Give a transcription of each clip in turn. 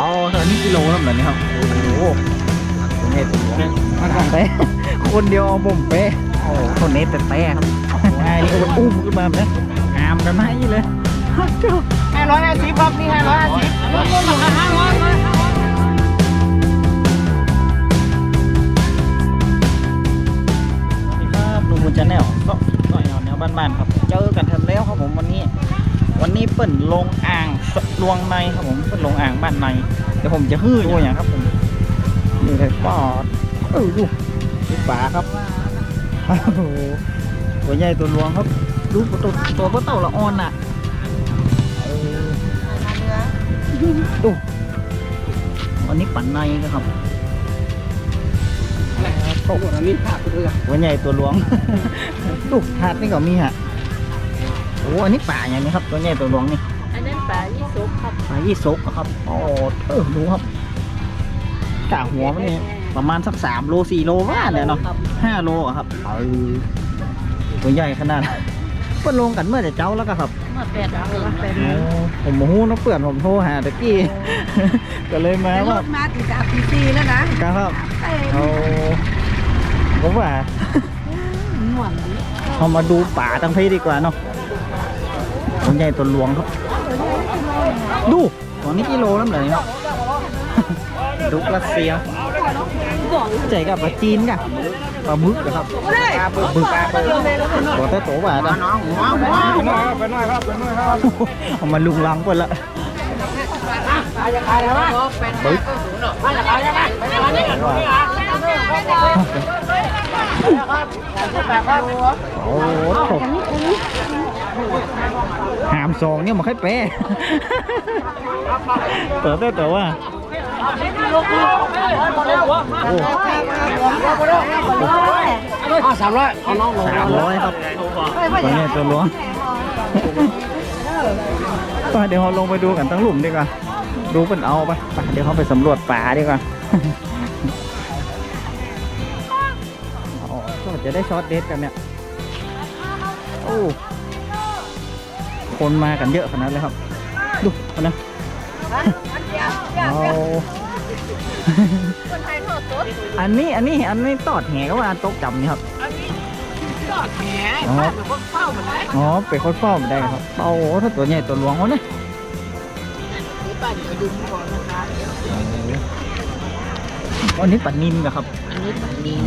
อ๋อตอนนี้กิโลแล้วเหรอเนี่ครับ โอ้โหคนนี้ตัวมันทำไป คนเดียวเอาบ่มเป๊ะโอ้คนเนี้แต่แป๊ะครับง่ายนี่ก็มันอุ้มขึ้นมาแบบนี้งามกันไหมเลยเจ้าห้าร้อยห้าสิบครับนี่ห้าร้อยห้าสิบลดลงมาคาห้าร้อยสวัสดีครับลุงบุญชาแนลก็หน่อยแนวบ้านๆครับ เจอกันทันแล้วครับผมวันนี้ วันนี้เปิ่นลงอ่างสะลวงในครับผมเปิ่นลงอ่างบ้านในเดี๋ยวผมจะฮื้อดูอย่างครับผมนี่เลยปอดเออดูดูป่าครับโอ้โหตัวใหญ่ตัวหลวงครับดูตัวตัวตัวเต่าละอ่อนน่ะเออดูวันนี้ปั่นในนะครับโอ้โหอันนี้ขาดไปเลยตัวใหญ่ตัวหลวงลูกหาดนี่ก็มีฮะโอ้อันนี้ป่าอย่างนี้ครับ ตัวใหญ่ตัวหลวงนี่อันนั้นปลายี่สกครับป่ายี่สกอะครับโอ้เออดูครับกะหัวมันนี่ประมาณสักสามโลสี่โลว่าเนี่ยเนาะห้าโลอะครับเออตัวใหญ่ขนาดเพิ่นลงกันเมื่อแต่เจ้าแล้วก็ครับเมื่อแปดโมงแปดโมโอ้งผมโมโหน้องเปื่อนผมโทรหาตะกี้ ก็เลยมาแต่รว่า ถมาตีสามตีสี่แล้วนะครับเอ้ยเอาผมว่า หน่วงนี้เอามาดูป่าทั้งพี่ดีกว่าเนาะ ตัวใหญ่ตัวหลวงครับ ดูตัวนี้กิโลน้ำเลยเนาะดุกรัสเซียใจกับปลาจีนกะปลาบึกอะครับปลาบึกตัวแต่โตว่าจ้ะน้องหัวหัวไปหน่อยครับไปหน่อยครับไปหน่อยครับเอามาลุงลังไปละขายจะขายแล้ววะบึกขายจะขายยังไงไปขายยังไงแบบว่าโอ้โหถก หามซองเนี่ยมาค่อยแปะตัวแต่โตว่าโอ้สามร้อยเอาน้องลงสามร้อยครับตัวนี้ตัวหลวงไปเดี๋ยวเราลงไปดูกันทั้งหลุมดีกว่าดูเป็นเอาไปไปเดี๋ยวเขาไปสำรวจป่าดีกว่าอ๋อก็จะได้ช็อตเด็ดกันเนี่ยโอ้ คนมากันเยอะขนาดเลยครับ ดูคนนะเอาคนไทยทอดสดอันนี้อันนี้อันนี้ตอดแหก็ว่าอันโต๊ะจำนี่ครับยอดแหมป้าเป็นคนเฝ้าเหมือนไรอ๋อไปโคตรเฝ้าไม่ได้ครับโอ้โหถ้าตัวใหญ่ตัวหลวงเขาเนี่ยนี่ป้าจะดึงก่อนนะคะอันนี้ปัดนินนะครับ อันนี้ปันนี้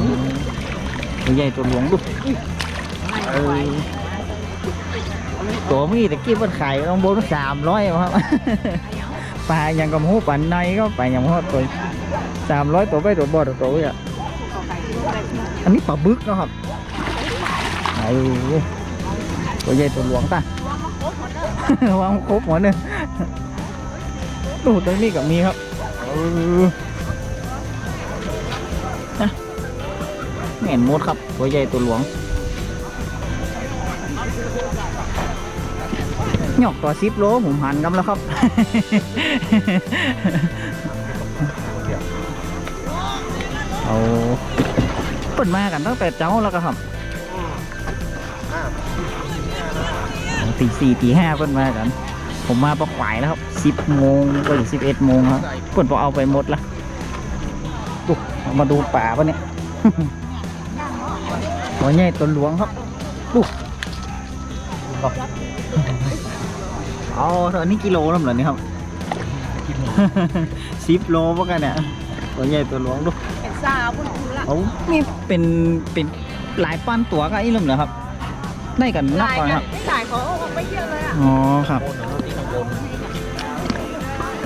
ตัวใหญ่ตัวหลวงดูเออ ตัวมีตะกี้มันขายต้องโบนสามร้อยครับปลาอย่างกับหูปันในก็ไปอย่างหัวตัวสามร้อยตัวไปตัวบอดตัวอะอันนี้ปลาบึกนะครับไอ้ตัวใหญ่ตัวหลวงตาวางครบหมดเลยดูตัวนี้กับมีครับเออนะแม่นมดครับ ตัวใหญ่ตัวหลวง หยอกตัวซิปโลผมหันกันแล้วครับ เอาเปิดมากันตั้งแต่เจ้าแล้วก็ครับตีสี่ตีห้าเปิดมากัน ผมมาประขวายแล้วครับสิบโมงก็ถึงสิบเอ็ดโมงครับเปิดพอเอาไปหมดละมาดูป่าปะเนี่ยตัวใหญ่ตัวหลวงครับ เอาตอนนี้กิโลแล้วเหรอเนี่ยครับสิบโลปะกันเนี่ยตัวใหญ่ตัวหลวงดูเป็นสาวคุณคุณละเขานี่เป็นเป็นหลายปั้นตัวก็ไอ้เริ่มเหรอครับ ได้กันนักลายก่อนกัคนรับลายเขาเอาไปเยอะเลยอะอ๋อครับ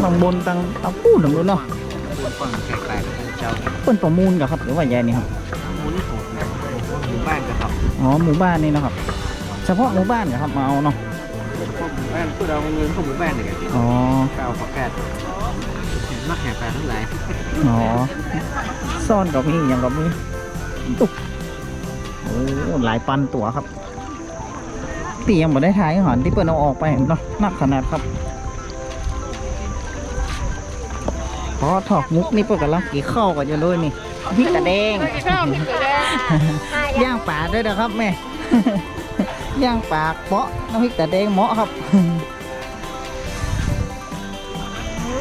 บางบนตังตังปูนหนึ่งนู้นเนาะฝั่งแปลกๆเจ้าเปิ้นประมูลกับครับหรือว่าแย่นี่ครับมุ้นถูกหมู่บ้านกันครับอ๋อหมู่บ้านนี่เนาะครับ เฉพาะหมู่บ้านกับครับมาเอาเนาะพวกหมู่ บ้านพวกเราเงินพวกหมู่บ้านเนี่ยอ๋อเปล่าประกาศเห็นมักแห่แปลทั้งหลายอ๋อ ซ่อนกับมีอย่างกับมีตุ๊กโอ้หลายปันตัวครับ ตียังไม่ได้ถ่ายหอนที่เปิ้นเอาออกไปเนาะนักขนาดครับพอถอกมุกนี่เปิ้นกำลังกี่ข้าวกันอยู่ด้วยนี่พริกกระแดงย่างป่าด้วยนะครับแม่ ย่างปากเปาะน้ำพริกตาแดงเหมาะครับ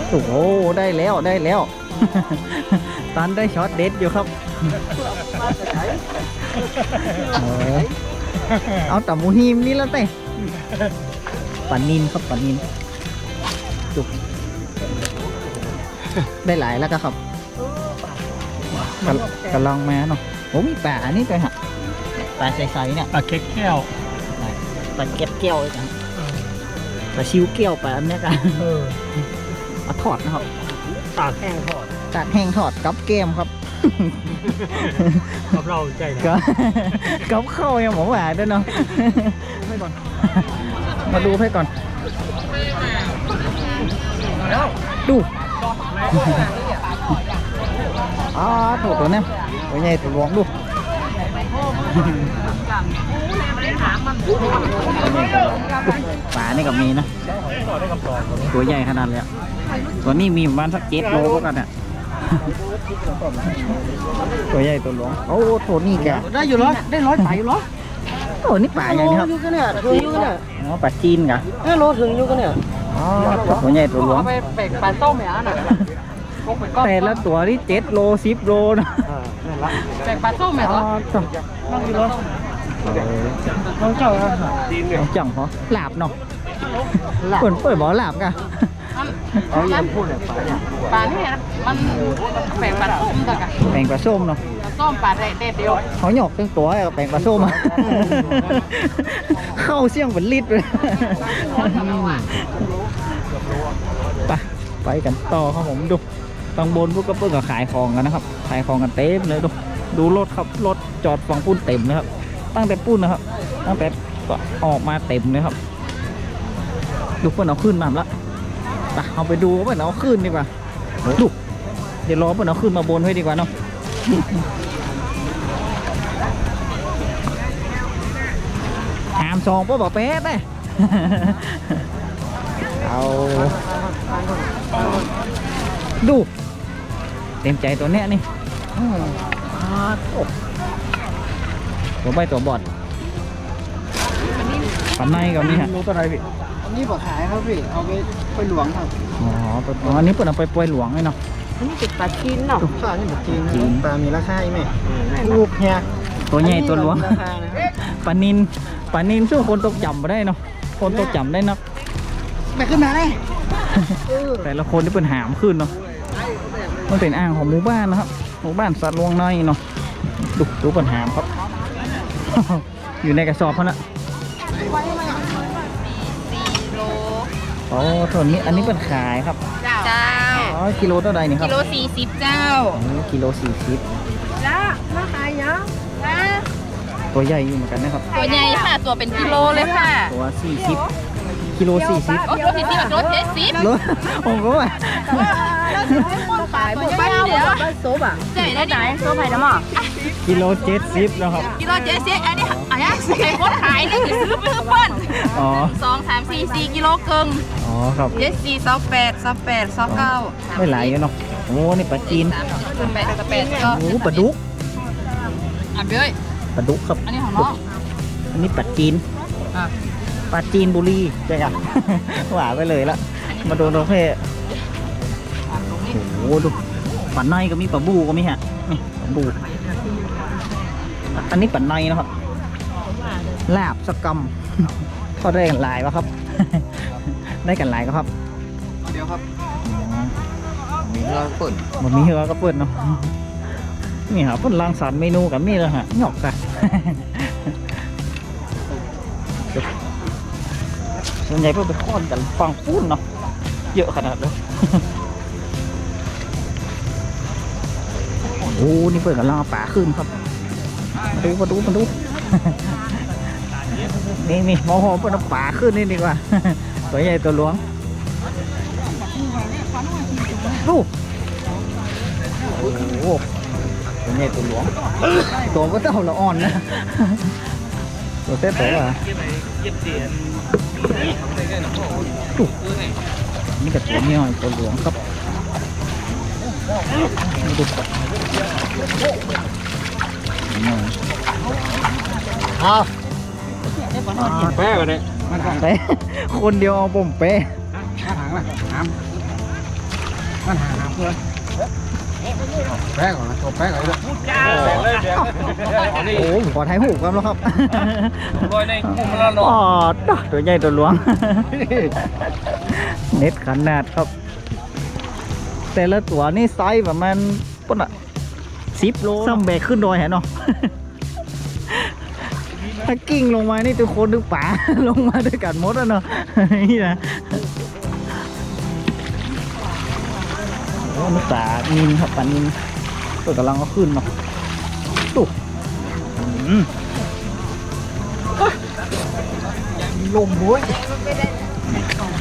โอ้โหได้แล้วได้แล้ว ตันได้ช็อตเด็ดอยู่ครับเอาแต่หมูหิมนี่แล้วเต้ปันนินครับปันนินจุกได้หลายแล้วก็ครับกำกำลังมาเนาะโอ้มีป่าอันนี้ไปฮะป่าใสๆเนี่ยปลาเค็กแก้ว ปลาเก็บเกี้ยวอีกนะปลาชิวเกี้ยวปลาอันเนี้ยกันเออมาทอดนะครับตากแห้งทอดตากแห้งทอดกับเกมครับ กับเราใจนะก็กับข้าวยังหมูหวานด้วยเนาะมาดูให้ก่อนดูอ๋อถูกตัวเนี้ยตัวใหญ่ตัวหลวงดู ปลานี่ก็มีนะ ตัวใหญ่ขนาดเลยอะตัวนี้มีประมาณสักเจ็ดโลก็กันอะตัวใหญ่ตัวหลวงโอ้โถนี่แกได้อยู่เหรอได้ร้อยไปอยู่เหรอโอ้นี่ปลาอย่างนี้ครับอยู่กันเนี่ยถึงอยู่กันเนี่ยอ๋อปลาจีนกะเออโลถึงอยู่กันเนี่ยอ๋อตัวใหญ่ตัวหลวงเอาไปแบกปลาส้มไหมอะน่ะแต่ละตัวนี่เจ็ดโลสิบโลนะอ่านั่นละแบกปลาส้มไหมอ๋อเหรอจ้ะนั่งอยู่เหรอ น้องเจ้าอะจีนเนี่ยเอาจังเหรอหลาบเนาะเปิดเปิดบอกหลาบกะเอาอย่างพูดเนี่ยปลาเนี่ยปลานี่นะมันแบกปลาส้มต่กันแปลงปลาส้มเนาะปลาส้มปลาเด็ดเดียวเขาหยอกตั้งตัวไอ้แปลงปลาส้มอะเข้าเสี่ยงเป็นลิตรเลยไปไปกันต่อครับผมดูบางบนพวกก็เพิ่งกับขายของกันนะครับ ขายของกันเต็มเลยดูดูรถครับรถจอดฝั่งปุ้นเต็มเลยครับ ตั้งแต่ปุ้นนะครับ ตั้งแต่ก็ออกมาเต็มเลยครับดูเพื่อนเอาขึ้นมาแล้วไปเอาไปดูว่าเพื่อนเอาขึ้นดีกว่าดูเดี๋ยวรอเพื่อนเอาขึ้นมาบนให้ดีกว่าเนาะหามซองป้บอกเป๊ะไปเอาดู เต็มใจตัวเนี้ยนี่อืมอ่าโอ้ ตัวใบตัวบอดปันในกับนี่ฮะรู้ตัวไหนพี่อันนี้บอกขายครับพี่ เอาไปไปหลวงครับ อ๋อตัวอันนี้เปิดเอาไปปล่อยหลวงไอ้เนาะอันนี้ติดปลากินเนาะปลานี่แบบจีนจีนปลามีราคาไหมลูกเนี่ยตัวใหญ่ตัวหลวงราคานะครับปลานินปลานินสู้คนตกจำมาได้เนาะ คนตกจำได้นักไปขึ้นมาเลยแต่ละคนที่เป็นหามขึ้นเนาะ มันเป็นอ่างของหมู่บ้านนะครับ หมู่บ้านสัตว์ลวงในเนาะ ดูดูปัญหามครับ อยู่ในกระสอบเขานะโอ้ตัวนี้อันนี้เป็นขายครับเจ้าอ๋อกิโลเท่าไหร่นี่ครักิบโลสี่สิบเจ้าอ๋อกิโลสี่สิบจ้ามาขายยังจ้าตัวใหญ่อยู่เหมือนกันนะครับ ตัวใหญ่ค่ะตัวเป็นกิโลเลยค่ะตัวสี่สิบกิโลสี่สิบโอ้ตัวสี่สิบกับตัวเจ็ดสิบรถผมก็ว่า ขายไม่ได้เดี๋ยวโซบอะเจ๊ได้ไหนโซไผ่ดำอะกิโลเจ็ดสิบนะครับ กิโลเจ็ดสิบอันนี้อันนี้ใครคนขายนี่คือซื้อเพื่อเพื่อนอ๋อสองสามสี่สี่กิโลเกิงอ๋อครับเจ็ดสี่สองแปดสองแปดสองเก้าไม่ไหลกันเนาะโอ้นี่ปลาจีนสามสิบแปดสิบแปดก็โอ้ปลาดุกอะเบ้ยปลาดุกครับ อันนี้ของน้องอันนี้ปลาจีนอะปลาจีนบุรีใช่ไหมหวานไปเลยละมาโดนประเภทอะตรงนี้ โอ้โหดูปลาในก็มีปลาบูก็มีฮะนี่ปลาบูอันนี้ปลาในนะครับลาบสกรรมเขาได้กันหลายวะครับ ได้กันหลายก็ครับเดี๋ยวครับอ๋อมีเราเปิดมันมีเหือก็เปิดเนาะนี่ครับเพิ่นรังสรรค์เมนูกับนี่เลยฮะหยอกกันส่วนใหญ่เพื่อไปค้อนกันฟังพูดเนาะเยอะขนาดเลย โอ้นี่เปิดกันล่อป่าขึ้นครับมาดูมาดูมาดูนี่นี่มองหอมเปิดเอาป่าขึ้นนี่ดีกว่า ตัวใหญ่ตัวหลวงดูโอ้โหตัวใหญ่ตัวหลวง ตัวก็เท่าละอ่อนนะ ตัวเต้ตัวอะนี่กับตัวนี้หน่อยตัวหลวงครับ นี่ดูก่อนนี่อ้าวแป้ไปเลยมาทางเป๊ะคนเดียวเอาผมเป๊ะมาทางละน้ำมันหาเพื่อนแป้งก่อนนะตัวแป้งก่อนเลยโอ้ผมขอถ่ายหูปกันแล้วครับลอยในกุ้งมันละหนออ๋อตัวใหญ่ตัวหลวง เน็ตขนาดครับ แต่ละตัวนี่ไซส์ประมาณปุ่นอะสิบโลซ้ำแบกขึ้นดอยแหนเนาะถ้ากิ้งลงมานี่ทุกคนนึกป่าลงมาด้วยกันหมดแล้วเนาะนี่นะโอ้นึกป่านินครับป่านินตัวกำลังก็ขึ้นเนาะตุ๊อืมลมบุ้ย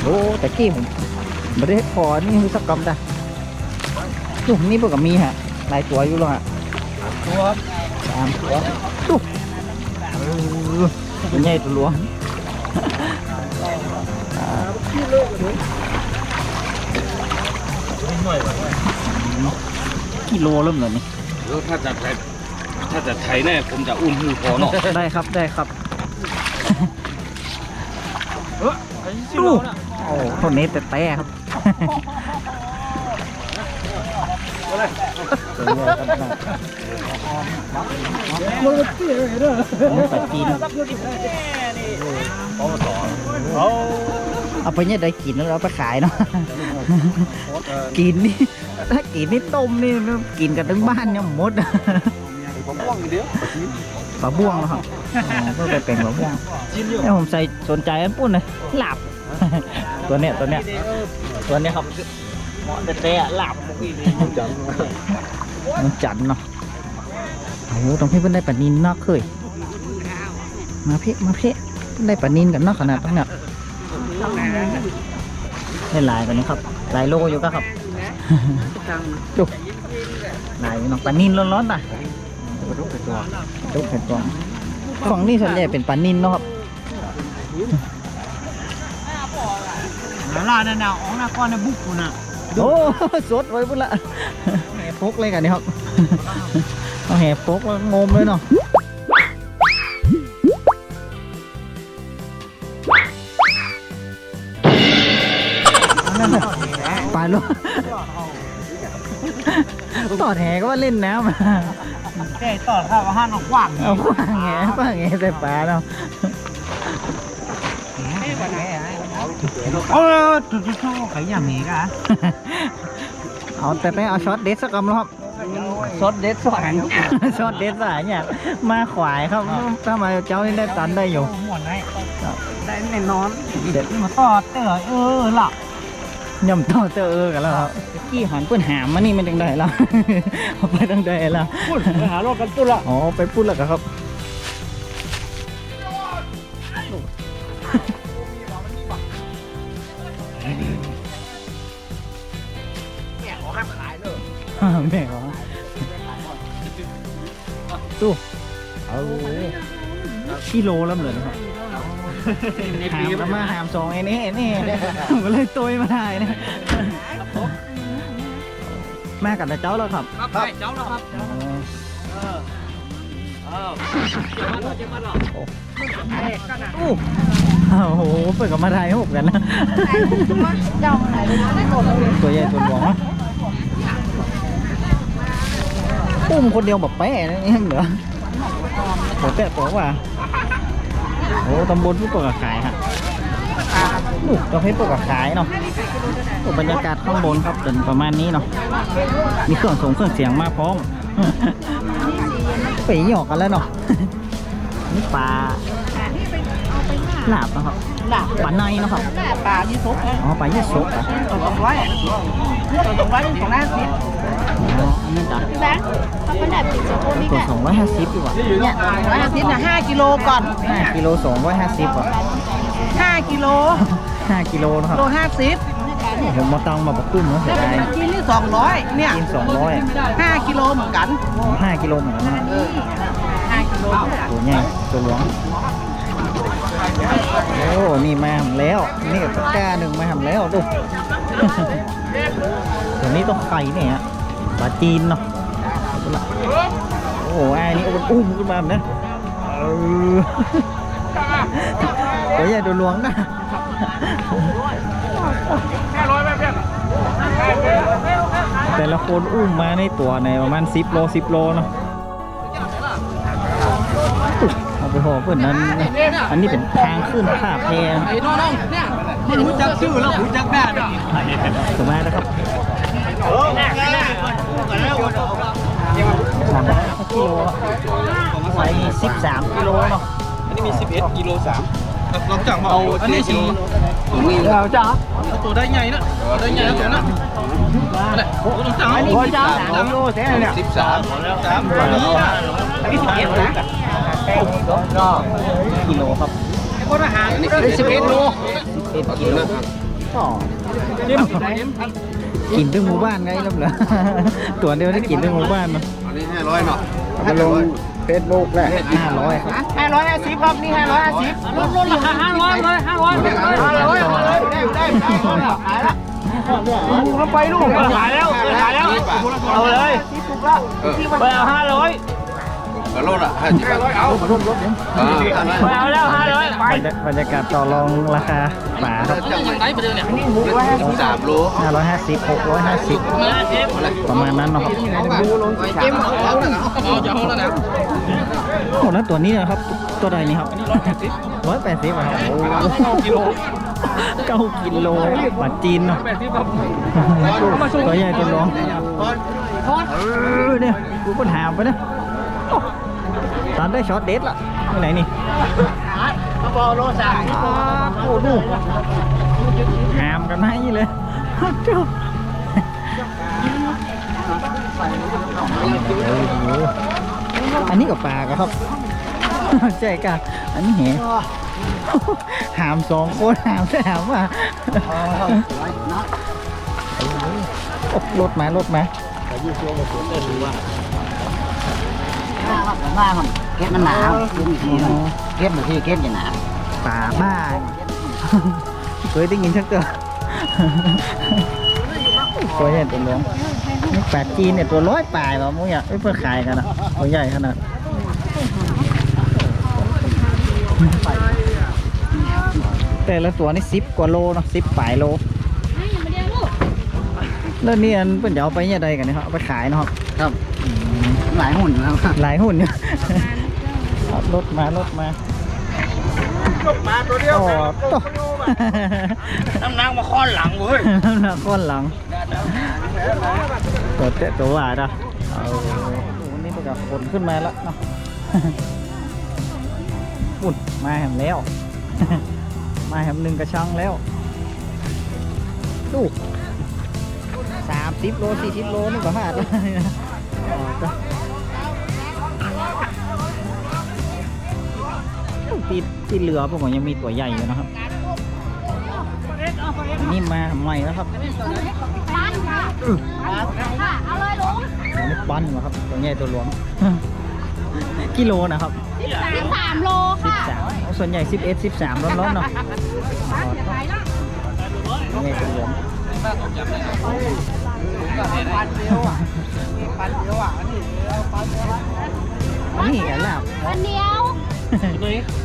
โอ้แต่กี้ผมไม่ได้พอนี่คือสักกำได้ ตุ๊นี่พวกกับมีฮะหลายตัวอยู่หรอกฮะตัวสามตัวตุ๊เออตัวใหญ่ตัวหลวงกิโลเริ่มเลยนี่แล้วถ้าจะไทยถ้าจะไทยแน่ผมจะอุ่นหูพอเนาะได้ครับได้ครับดูโอ้เท่านี้แต่แต่ครับ ปลาจีนเอาไปเนี่ยได้กินแล้วเราไปขายเนาะกินนี่ถ้ากินนี่ต้มนี่กินกันทั้งบ้านเนี่ยหมดผมว่างเดียวปลาบ้วงนะครับอ๋อเพื่อไปเป็นปลาบ้วงนี่ผมใส่สนใจอันปุ้นเลยหลับตัวเนี้ยตัวเนี้ยตัวเนี้ยครับ เหมาะแต่แต่หลับจังมันจันเนาะโอ้โหตรงพี่เพิ่นได้ปลานินเนาะเคยมาเพ่มาเพ่ได้ปลานินกันเนาะขนาดตรงเนี้ยได้หลายกันนี้ครับหลายโลอยู่ก็ครับดูหลายอยู่เนาะปลานินร้อนๆน่ะทุกตัวลูกเห็ดตัวฝั่งนี้ส่วนใหญ่เป็นปลานินเนาะครับลาเนี่ยนะอ๋อนะก้อนเนี่ยบุกคุณอะ โอ้สดไว้พุ่นละแห่พกเลยกันนี่ครับเอาแห่พกแล้วงมเลยเนาะไปลูกต่อแหก็ว่าเล่นน้ำอะแต่ต่อข้าวห้านกว้างเอาขวางแหขวางแหใส่ปลาเนาะเออ ตุ๊ดตุ๊ดไข่ยามีกะเอาแต่ไปเอาช็อตเด็ดสักคำแล้วครับซดเด็ดสวรรค์ช็อตเด็ดสายเนี่ย มาขวายครับถ้ามาเจ้านี่ได้ตันได้อยู่หมดได้ได้แน่นอนเด็ดมาต่อเตอเออหลับย่ำต่อเจอเออกันแล้วครับกี้หันเพื่อนหามมานี่มันจังได้แล้วเอาไปจังได้แล้วพูดไปหาโลกกันตุ้ละอ๋อไปพูดแล้วครับ แม่เหรอตู้เอากิโลแล้วเหมือนครับหามแล้วมาหามสองไอ้นี่ไอ้นี่ผมก็เลยตัวมาถ่ายเนี่ยแม่กับแต่เจ้าแล้วครับครับไปเจ้าแล้วครับอ๋อเออเจ็บมันหรอเจ็บมันหรออู้ โอ้โหเปิดกับมาถ่ายให้ผมกันนะเจ้าไหนเลยนะตัวใหญ่ตัวหลวงนะปุ้มคนเดียวแบบแป้นะนี่เหรอโหแต่บอกว่าโอ้ตำบลผู้ปกกับขายฮะลูกประเภทปกกับขายเนาะโอ้บรรยากาศข้างบนครับเป็นประมาณนี้เนาะมีเครื่องส่งเครื่องเสียงมาพร้อมไปหยอกกันแล้วเนาะนี่ปลา ลาบนะครับหลับปลาในเนาะครับปลาที่ซุปอ๋อปลายี่สกอะตัวสองร้อยตัวสองร้อยเป็นของหน้าสิบอ๋ออันนั้นจ้ะแบงค์ทำเป็นแบบติดสกูนี่ตัวไงสองร้อยห้าสิบดีกว่าเนี่ยสองร้อยห้าสิบเนี่ยห้ากิโลก่อนห้ากิโลสองร้อยห้าสิบอะห้ากิโลห้ากิโลนะครับโลห้าสิบผมมาตังมาปักตุ้มเนาะเสียดายกินนี่สองร้อยเนี่ยกินสองร้อยห้ากิโลเหมือนกันห้ากิโลเหมือนกันนะครับห้ากิโลตัวใหญ่ตัวหลวง โอ้ นี่มาทำแล้ว นี่กับตะกร้าหนึ่งมาทำแล้วดูตัวนี้ต้องไข่เนี่ยฮะปลาจีนเนาะ โอ้โหไอ้นี่มันอุ้มขึ้นมาแบบนะเออตัวใหญ่ตัวหลวงนะแค่ร้อยแม่เพื่อนแต่ละคนอุ้มมาในตัวในประมาณ 10 โล 10 โลเนาะ เอาไปห่อเพื่อนนั้น อันนี้เป็นทางขึ้นท่าแพไอ้น้องๆเนี่ยมันรู้จักชื่อแล้วรู้จักแม่ด้วยถูกไหมนะครับสามกิโลไว้สิบสามกิโลเนาะอันนี้มี11กิโล3ลองจังมาเอาอันนี้เจ็ดกิสิโลตัวนี้เราจ้าตัวได้ใหญ่นะตัวได้ใหญ่นะตัวนั้นอะไรลองจังอันนี้จ้าสามโลแท้เนี่ย13 3ตัวนี้อันนี้11นะ ก็กิโลครับคนอาหารนี่11โลเอ็ดกิโลก็กินทั้งหมู่บ้านไงแล้วเหรอตัวเดียวได้กินทั้งหมู่บ้านเนาะอันนี้500เนาะก็ลงเฟซบุ๊กแหละห้าร้อยครับห้าร้อยห้าสิบครับนี่ห้าร้อยห้าสิบลดลดราคาห้าร้อยเลยห้าร้อยห้าร้อยมาเลยได้ได้ได้ขายละลูกไปลูกขายแล้วขายแล้วเอาเลยไปเอาห้าร้อย กระโดดอะห้าสิบบาทเอาอ่าไปเอาแล้วห้าร้อยไปบรรยากาศต่อรองราคาป่าครับยังไงไปเดินเนี่ยหมูว่าสามโลห้าร้อยห้าสิบหกร้อยห้าสิบประมาณนั้นเนาะครับเกมเอาแล้วจะเอาแล้วนะโอ้แล้วตัวนี้นะครับ ตัวใดนี่ครับร้อยแปดสิบร้อยแปดสิบครับโอ้กิโลเก้ากิโลบาทจีนเนาะตัวใหญ่ตัวรองเออเนี่ยกูปัญหาไปนะโอ้ ตอนได้ช็อตเด็ดละที่ไหนนี่บอลโลสามโอ้ดูหามกันไหมเลยจบอันนี้กับปลาครับใช่กันอันนี้เห็นหามสองคนหามหามว่าโอ้รถมารถมา บ้ามันเก็บมันหนาวเก็บอีกทีหนึ่งเก็บบางทีเก็บจะหนาวป่าบ้านเคยได้ยินชักตัวตัวใหญ่ตัวเหลืองนี่ปลาจีนเนี่ยตัวร้อยปลายเหรอมึงอยากเพื่อขายกันอะตัวใหญ่ขนาดแต่ละตัวนี่สิบกว่าโลเนาะสิบปลายโลแล้วนี่อันเพิ่นจะเอาไปเนี่ยใดกันเนะครับเอาไปขายเนาะครับ หลายหุ่นนะครับหลายหุ่นอยู่เอารถมารถมามาตัวเดียวโอ้ต่อน้ำนางมาค้อนหลังเว้ยน้ำหนักก้อนหลังตัวเตะตัวหวาดอะเอาวันนี้มันก็ฝนขึ้นมาแล้วเนาะฝุ่นมาแหมแล้ว มาแหมหนึ่งกระชังแล้วดูสามสิบโลสี่สิบโลนี่ก็หาดแล้ว นะอ๋อจ้ะตีตีเรือพวกผมยังมีตัวใหญ่อยู่นะครับอันนี่มาใหม่แล้วครับปั้นค่ะค่ะเอาเลยลุงอันนี้ปั้นมาครับตัวใหญ่ตัวหลวงกิโลนะครับสิบสามโลค่ะ13ส่วนใหญ่ 11 13 ร้อนๆเนาะตัวใหญ่ตัวหลวงอันนี้กันลาบวันเดียว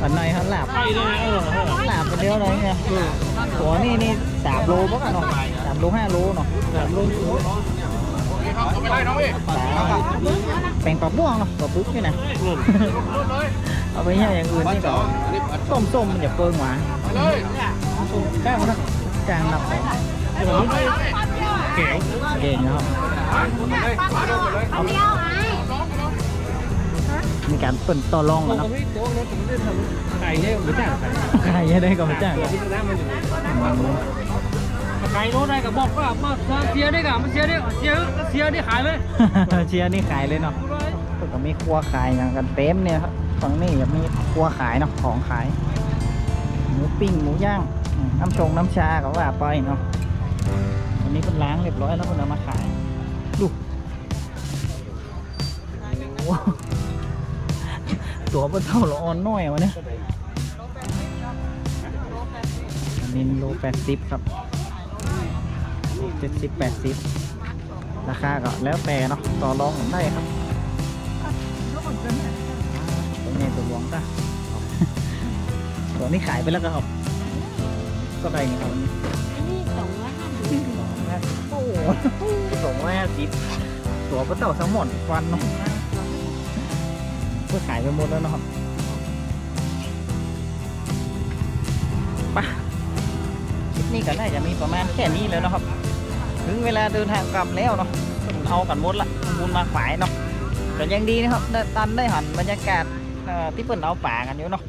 อันไหนครับลาบลาบเป็นเดียวเลยไงตัวนี้นี่สามโลป่ะเนาะสามโลห้าโลเนาะสามโลแปลงปลาบ้วงเนาะปลาปุ๊กนี่นะเอาไปเนี่ยอย่างอื่นนี่ก็ต้มส้มมันจะเปิงหวานแก้วนะกลางหนับเก่งเก่งนะครับวันเดียวไอ้ มีการเปิดต่อรองแล้วเนาะไก่เนี่ยไม่จ้างใครจะได้ก็ไม่จ้างไก่โลได้กับบอกว่ามาเสียได้กับมันเสียได้เสียเสียได้ขายเลยเชียร์นี่ขายเลยเนาะเพิ่นก็มีครัวขายอย่างกันเต็มเนี่ยครับฝั่งนี้ยังมีครัวขายเนาะของขาย หมูปิ้งหมูย่างอืมน้ำชงน้ำชาก็ว่าไปเนาะวันนี้เป็นล้างเรียบร้อยแล้วเพิ่นเอามาขายดูโอ้โห ตัวเป็นเท่าละออนน้อยวะเนี่ยอันนี้โลแปดสิบครับเจ็ดสิบแปดสิบราคาก็แล้วแต่เนาะต่อรองได้ครับตัวนี้ตัวหลวงจ้ะตัวนี้ขายไปแล้วก็ครับก็ได้ไงครับนี่สองร้อยห้าสิบโอ้โหสองร้อยร้อยห้าสิบตัวก็เต่าแซลมอนควันเนาะ คือขายไปหมดแล้วเนาะครับปะคลิปนี้ก็น่าจะมีประมาณแค่นี้แล้วนะครับ ถึงเวลาเดินทางกลับแล้วเนาะเอากันหมดละบุญมาฝ่ายเนาะแต่ยังดีนะครับได้ตันได้หันบรรยากาศที่เปิ่นเอาป่ากันอยู่เนาะ